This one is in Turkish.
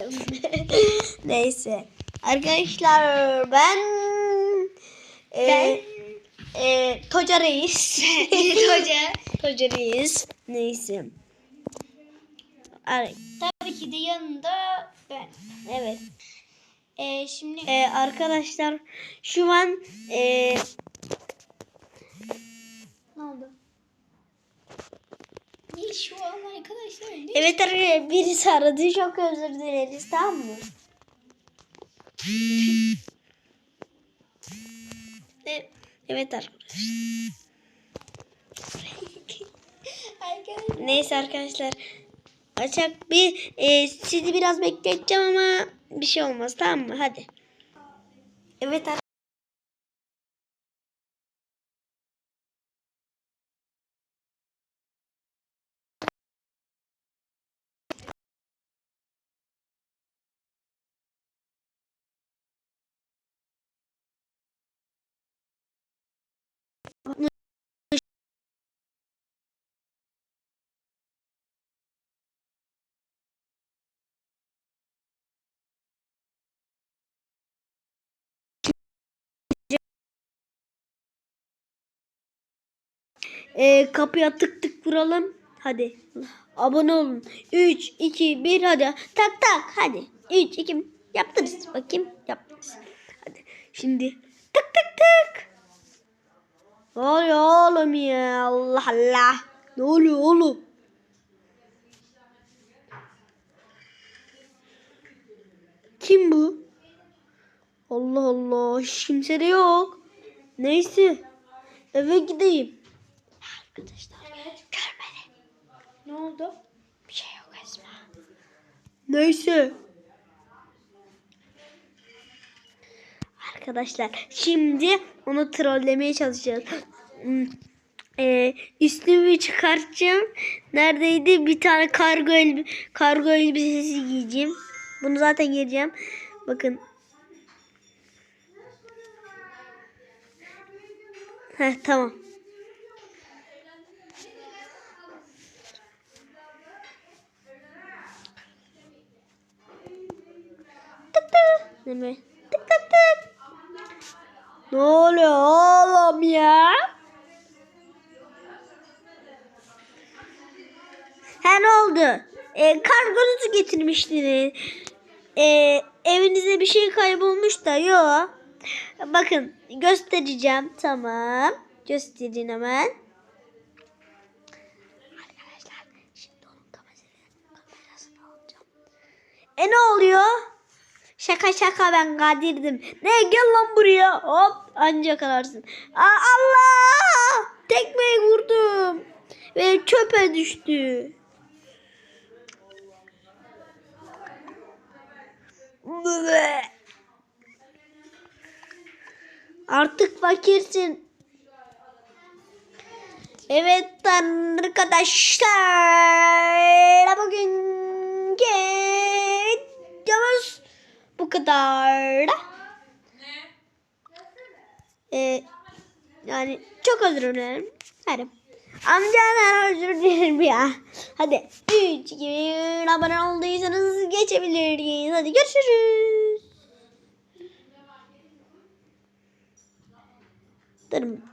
Neyse. Arkadaşlar ben e, Ben- e, Toca Reis. Hoca. Toca Reis. Neyse. Ar- Tabii ki de yanında ben. Evet. Ee, şimdi E, arkadaşlar şu an e, ne oldu? Ne şu an? Evet arkadaşlar birisi aradı çok özür dileriz tamam mı? E, evet arkadaşlar. Arkadaşlar. Neyse arkadaşlar. Açak bir e, sizi biraz bekleteceğim ama bir şey olmaz tamam mı? Hadi. Evet ar- e, kapıya tık tık vuralım. Hadi. Abone olun. 3, 2, 1 hadi. Tak tak hadi. 3, 2 yaptınız. Bakayım yaptınız. Hadi. Şimdi tık tık tık. Ne oluyor oğlum ya? Allah Allah. Ne oluyor oğlum? Kim bu? Allah Allah. Hiç kimse de yok. Neyse. Eve gideyim. Arkadaşlar. Evet. Görmedi. Ne oldu? Bir şey yok Esma. Neyse. Arkadaşlar şimdi onu trollemeye çalışacağız. Ee, üstümü çıkartacağım. Neredeydi? Bir tane kargo elbi kargo elbisesi giyeceğim. Bunu zaten giyeceğim. Bakın. Heh tamam. Tık Tık tık tık. Ne oluyor oğlum ya? Ha ne oldu? E, kargonuzu getirmiştiniz. E, evinize bir şey kaybolmuş da yok. Bakın göstereceğim. Tamam. Gösterin hemen. Arkadaşlar şimdi onun kamerasını alacağım. E ne oluyor? Şaka şaka ben Kadir'dim. Ne gel lan buraya. Hop anca kalarsın. Aa, Allah! Tekmeyi vurdum. Ve çöpe düştü. Artık fakirsin. Evet arkadaşlar. Bugünkü videomuz bu kadar. Ee, yani çok özür dilerim. Hadi. Amcalar özür dilerim ya. Hadi 3 2 abone olduysanız geçebiliriz. Hadi görüşürüz. Dur